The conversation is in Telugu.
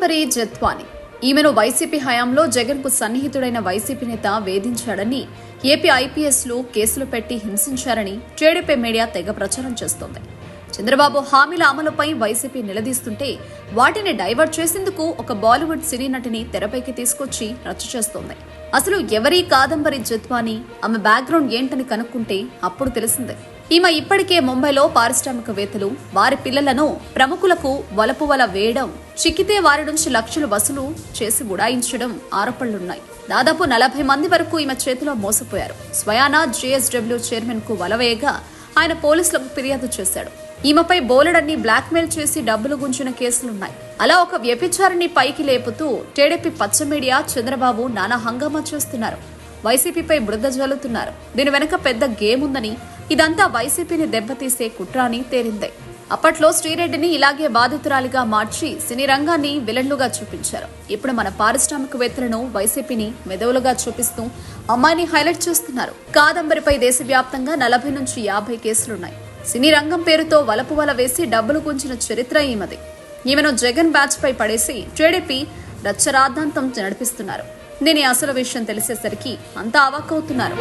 కాదంబరి జత్వాని. ఈమెను వైసీపీ హయాంలో జగన్కు సన్నిహితుడైన వైసీపీ నేత వేధించాడని ఏపీ ఐపీఎస్లో కేసులు పెట్టి హింసించారని టీడీపీ మీడియా తెగ ప్రచారం చేస్తోంది. చంద్రబాబు హామీల అమలుపై వైసీపీ నిలదీస్తుంటే వాటిని డైవర్ట్ చేసేందుకు ఒక బాలీవుడ్ సినీ నటిని తెరపైకి తీసుకొచ్చి రచ్చ చేస్తోంది. అసలు ఎవరి కాదంబరి జత్వాని ఆమె బ్యాక్గ్రౌండ్ ఏంటని కనుక్కుంటే అప్పుడు తెలిసిందే. ఈమె ఇప్పటికే ముంబైలో పారిశ్రామికవేత్తలు వారి పిల్లలను ప్రముఖులకు వలపు వల వేయడం చిక్కితే వారి నుంచి లక్షలు వసూలు చేసి ఉడాయించడం ఆరోపణలున్నాయి. దాదాపు నలభై మంది వరకు ఈమె చేతిలో మోసపోయారు. స్వయానా జేఎస్డబ్ల్యూ చైర్మన్కు వలవేయగా ఆయన పోలీసులకు ఫిర్యాదు చేశాడు. ఈమెపై బోలెడన్ని బ్లాక్మెయిల్ చేసి డబ్బులు గుంజిన కేసులున్నాయి. అలా ఒక వ్యభిచారిని పైకి లేపుతూ టీడీపీ పచ్చ మీడియా చంద్రబాబు నానా హంగామా చేస్తున్నారు. వైసీపీపై బురద జల్లుతున్నారు. దీని వెనక పెద్ద గేమ్ ఉందని ఇదంతా వైసీపీని దెబ్బతీసే కుట్ర అని అప్పట్లో శ్రీరెడ్డిని ఇలాగే బాధితురాలిగా మార్చి సినీ రంగాన్ని విలన్లుగా చూపించారు. ఇప్పుడు మన పారిశ్రామికవేత్తలను వైసీపీని మెదవులుగా చూపిస్తూ అమ్మాయిని హైలైట్ చేస్తున్నారు. కాదంబరిపై దేశవ్యాప్తంగా నలభై నుంచి యాభై కేసులున్నాయి. సినీ రంగం పేరుతో వలపు వల వేసి డబ్బులు గుంచిన చరిత్ర ఈమెది. ఈమెను జగన్ బ్యాచ్ పై పడేసి టీడీపీ రచ్చరాద్ధాంతం నడిపిస్తున్నారు. దీని అసలు విషయం తెలిసేసరికి అంతా అవాక్కవుతున్నారు.